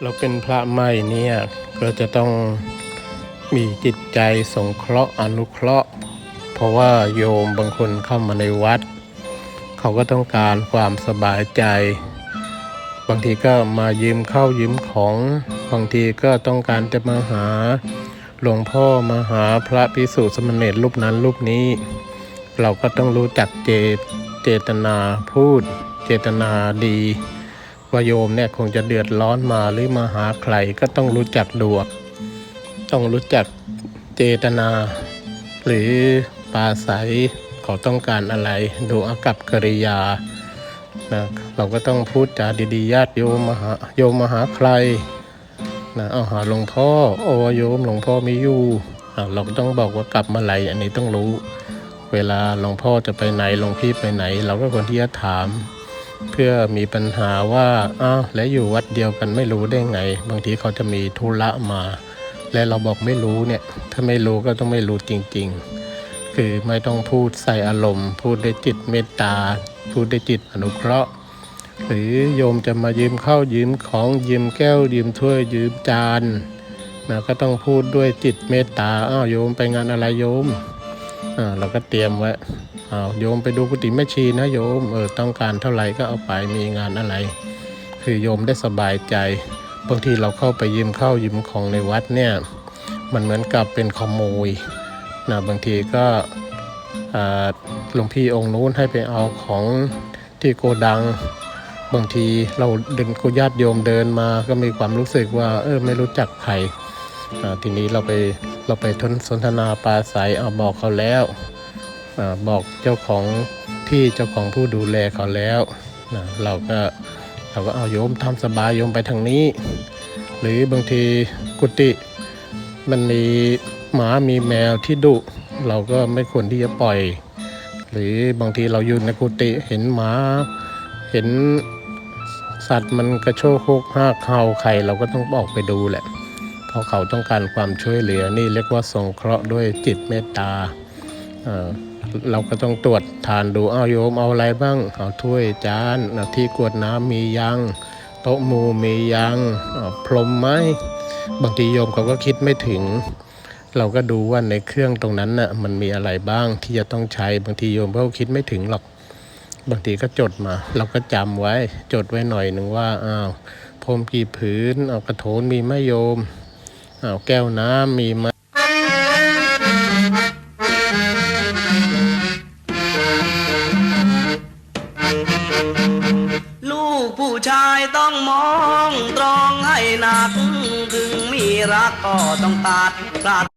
เราเป็นพระใหม่เนี่ยก็จะต้องมีจิตใจสงเคราะห์อนุเคราะห์ เพราะว่าโยมบางคนเข้ามาในวัด เขาก็ต้องการความสบายใจ บางทีก็มายืมเข้าวยืมของ บางทีก็ต้องการจะมาหาหลวงพ่อมาหาพระพิสุสมณเณรรูปนั้นรูปนี้ เราก็ต้องรู้จักเจเจตนาพูด เจตนาดี ว่าโยมเนี่ยคงจะเดือดร้อนมาหรือมาหาใครก็ต้องรู้จักดูต้องรู้จักเจตนา หรือปาศัยเขาต้องการอะไร ดูอากับกิริยานะเราก็ต้องพูดจาดีๆญาติโยมมาหาโยมมาหาใครนะเอาหาหลวงพ่อโอ้โยมหลวงพ่อมีอยู่เราก็ต้องบอกว่ากลับมาไหรอันนี้ต้องรู้ เวลาหลวงพ่อจะไปไหนหลวงพี่ไปไหน เราก็ควรที่จะถาม เพื่อมีปัญหาว่าอ้าวและอยู่วัดเดียวกันไม่รู้ได้ไง บางทีเขาจะมีธุระมา และเราบอกไม่รู้เนี่ย ถ้าไม่รู้ก็ต้องไม่รู้จริง ๆ คือไม่ต้องพูดใส่อารมณ์ พูดด้วยจิตเมตตา พูดด้วยจิตอนุเคราะห์ หรือโยมจะมายืมข้าวยืมของยืมแก้วยืมถ้วยยืมจานนะก็ต้องพูดด้วยจิตเมตตาอ้าวโยมไปงานอะไรโยมอ่าเราก็เตรียมไว้ อ้าวโยมไปดูกุฏิแม่ชีนะโยมเออต้องการเท่าไหร่ก็เอาไปมีงานอะไร คือโยมได้สบายใจบางทีเราเข้าไปยืมเข้ายืมของในวัดเนี่ยมันเหมือนกับเป็นขโมยนะบางทีก็หลวงพี่องค์นู้นให้ไปเอาของที่โกดัง บางทีเราเดินกุญาติโยมเดินมาก็มีความรู้สึกว่าเออไม่รู้จักใครทีนี้เราไปเราไปทนสนทนาปราศัยเอาบอกเขาแล้ว บอกเจ้าของที่เจ้าของผู้ดูแลเขาแล้วนะเราก็เราก็เอาโยมทำสบายโยมไปทางนี้ หรือบางทีกุฏิมันมีหมามีแมวที่ดุ เราก็ไม่ควรที่จะปล่อย หรือบางทีเราอยู่ในกุฏิเห็นหมาเห็นสัตว์มันกระโชกโคกห้ากเห่าใครเราก็ต้องออกไปดูแหละ เพราะเขาต้องการความช่วยเหลือนี่เรียกว่าสงเคราะห์ด้วยจิตเมตตา เราก็ต้องตรวจทานดูเอาโยมเอาอะไรบ้าง เอาถ้วยจานที่กรวดน้ำมียังโต๊ะมูมียังพรมไหมบางทีโยมเขาก็คิดไม่ถึง เราก็ดูว่าในเครื่องตรงนั้นน่ะมันมีอะไรบ้างที่จะต้องใช้บางทีโยมเขาคิดไม่ถึงหรอก บางทีก็จดมา เราก็จำไว้จดไว้หน่อยหนึ่งว่าอ้าวพรมกี่ผืนเอากระโถนมีไหมโยมอ้าวแก้วน้ำมีไหมายต้องมองตรองให้หนัก ถึงมีรักก็ต้องตัดพลาด